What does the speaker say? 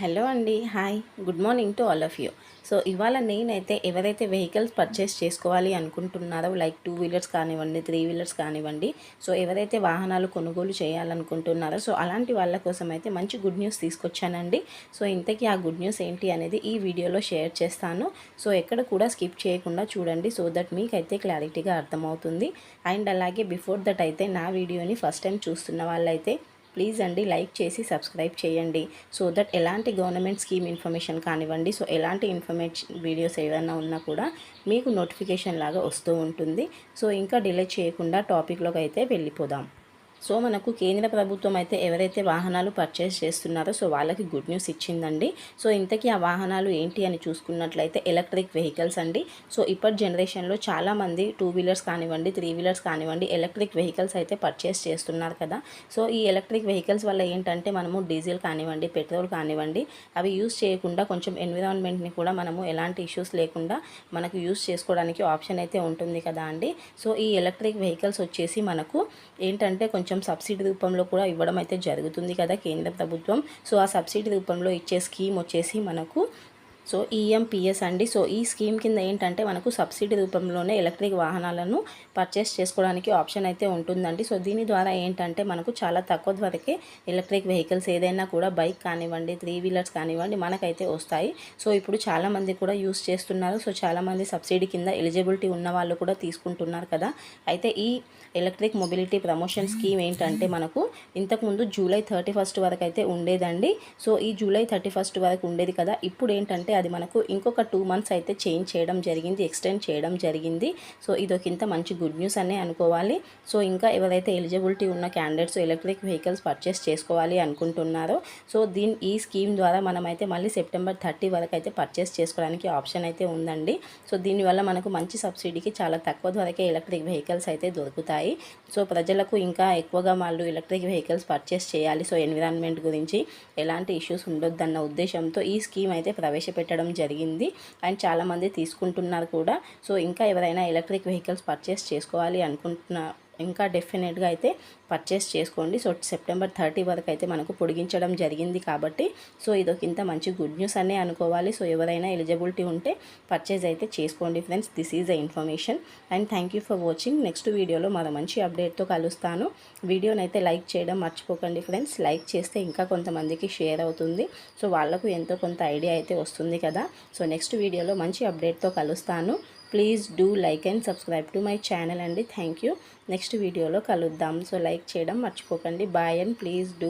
Hello అండి hi. Good morning to all of you. So ఇవాళ నేనైతే ఎవరైతే వెహికల్స్ పర్చేస్ చేసుకోవాలి అనుకుంటున్నారో లైక్ టూ వీలర్స్ కానివ్వండి త్రీ వీలర్స్ కానివ్వండి సో ఎవరైతే వాహనాలు కొనుగోలు చేయాలనుకుంటున్నారో సో అలాంటి వాళ్ళ కోసం అయితే మంచి గుడ్ న్యూస్ తీసుకొచ్చానండి. సో ఇంతకీ ఆ గుడ్ న్యూస్ ఏంటి అనేది ఈ వీడియోలో షేర్ చేస్తాను. సో ఎక్కడ కూడా స్కిప్ చేయకుండా చూడండి సో దట్ మీకైతే క్లారిటీగా అర్థమవుతుంది. అండ్ అలాగే బిఫోర్ దట్ అయితే నా వీడియోని ఫస్ట్ టైం చూస్తున్న వాళ్ళైతే ప్లీజ్ అండి లైక్ చేసి సబ్స్క్రైబ్ చేయండి. సో దట్ ఎలాంటి గవర్నమెంట్ స్కీమ్ ఇన్ఫర్మేషన్ కానివ్వండి సో ఎలాంటి ఇన్ఫర్మేషన్ వీడియోస్ ఏదైనా ఉన్నా కూడా మీకు నోటిఫికేషన్ లాగా వస్తూ ఉంటుంది. సో ఇంకా డిలే చేయకుండా టాపిక్లోకి అయితే వెళ్ళిపోదాం. సో మనకు కేంద్ర ప్రభుత్వం అయితే ఎవరైతే వాహనాలు పర్చేస్ చేస్తున్నారో సో వాళ్ళకి గుడ్ న్యూస్ ఇచ్చిందండి. సో ఇంతకీ ఆ వాహనాలు ఏంటి అని చూసుకున్నట్లయితే ఎలక్ట్రిక్ వెహికల్స్ అండి. సో ఇప్పటి జనరేషన్లో చాలామంది టూ వీలర్స్ కానివ్వండి త్రీ వీలర్స్ కానివ్వండి ఎలక్ట్రిక్ వెహికల్స్ అయితే పర్చేస్ చేస్తున్నారు కదా. సో ఈ ఎలక్ట్రిక్ వెహికల్స్ వల్ల ఏంటంటే మనము డీజిల్ కానివ్వండి పెట్రోల్ కానివ్వండి అవి యూస్ చేయకుండా కొంచెం ఎన్విరాన్మెంట్ని కూడా మనము ఎలాంటి ఇష్యూస్ లేకుండా మనకు యూస్ చేసుకోవడానికి ఆప్షన్ అయితే ఉంటుంది కదా అండి. సో ఈ ఎలక్ట్రిక్ వెహికల్స్ వచ్చేసి మనకు ఏంటంటే కొంచెం కొంచెం సబ్సిడీ రూపంలో కూడా ఇవ్వడం అయితే జరుగుతుంది కదా కేంద్ర ప్రభుత్వం. సో ఆ సబ్సిడీ రూపంలో ఇచ్చే స్కీమ్ వచ్చేసి మనకు సో ఈఎంపిఎస్ అండి. సో ఈ స్కీమ్ కింద ఏంటంటే మనకు సబ్సిడీ రూపంలోనే ఎలక్ట్రిక్ వాహనాలను పర్చేస్ చేసుకోవడానికి ఆప్షన్ అయితే ఉంటుందండి. సో దీని ద్వారా ఏంటంటే మనకు చాలా తక్కువ ధరకే ఎలక్ట్రిక్ వెహికల్స్ ఏదైనా కూడా బైక్ కానివ్వండి త్రీ వీలర్స్ కానివ్వండి మనకైతే వస్తాయి. సో ఇప్పుడు చాలామంది కూడా యూస్ చేస్తున్నారు. సో చాలామంది సబ్సిడీ కింద ఎలిజిబిలిటీ ఉన్న వాళ్ళు కూడా తీసుకుంటున్నారు కదా. అయితే ఈ ఎలక్ట్రిక్ మొబిలిటీ ప్రమోషన్ స్కీమ్ ఏంటంటే మనకు ఇంతకుముందు జూలై థర్టీ ఫస్ట్ వరకు అయితే ఉండేదండి. సో ఈ జూలై థర్టీ ఫస్ట్ వరకు ఉండేది కదా. ఇప్పుడు ఏంటంటే అది మనకు ఇంకొక టూ మంత్స్ అయితే చేంజ్ చేయడం జరిగింది ఎక్స్టెండ్ చేయడం జరిగింది. సో ఇదొకింత మంచి గుడ్ న్యూస్ అనే అనుకోవాలి. సో ఇంకా ఎవరైతే ఎలిజిబిలిటీ ఉన్న క్యాండిడేట్స్ ఎలక్ట్రిక్ వెహికల్స్ పర్చేస్ చేసుకోవాలి అనుకుంటున్నారో సో దీని ఈ స్కీమ్ ద్వారా మనమైతే మళ్ళీ సెప్టెంబర్ థర్టీ వరకు అయితే పర్చేస్ చేసుకోవడానికి ఆప్షన్ అయితే ఉందండి. సో దీనివల్ల మనకు మంచి సబ్సిడీకి చాలా తక్కువ ధరకే ఎలక్ట్రిక్ వెహికల్స్ అయితే దొరుకుతాయి. సో ప్రజలకు ఇంకా ఎక్కువగా వాళ్ళు ఎలక్ట్రిక్ వెహికల్స్ పర్చేస్ చేయాలి. సో ఎన్విరాన్మెంట్ గురించి ఎలాంటి ఇష్యూస్ ఉండొద్దన్న ఉద్దేశంతో ఈ స్కీమ్ అయితే ప్రవేశపెట్టి పెట్టడం జరిగింది అండ్ చాలామంది తీసుకుంటున్నారు కూడా. సో ఇంకా ఎవరైనా ఎలక్ట్రిక్ వెహికల్స్ పర్చేస్ చేసుకోవాలి అనుకుంటున్న ఇంకా డెఫినెట్గా అయితే పర్చేస్ చేసుకోండి. సో సెప్టెంబర్ థర్టీ వరకు అయితే మనకు పొడిగించడం జరిగింది కాబట్టి సో ఇదొక ఇంత మంచి గుడ్ న్యూస్ అనే అనుకోవాలి. సో ఎవరైనా ఎలిజిబిలిటీ ఉంటే పర్చేజ్ అయితే చేసుకోండి friends this is the information and thank you for watching next వీడియోలో మన మంచి అప్డేట్తో కలుస్తాను. వీడియోని అయితే లైక్ చేయడం మర్చిపోకండి ఫ్రెండ్స్ లైక్ చేస్తే ఇంకా కొంతమందికి షేర్ అవుతుంది. సో వాళ్ళకు ఎంతో కొంత ఐడియా అయితే వస్తుంది కదా. సో నెక్స్ట్ వీడియోలో మంచి అప్డేట్తో కలుస్తాను. Please do like and subscribe to my channel అండి. Thank you. నెక్స్ట్ వీడియోలో కలుద్దాం. సో లైక్ చేయడం మర్చిపోకండి. Bye and please do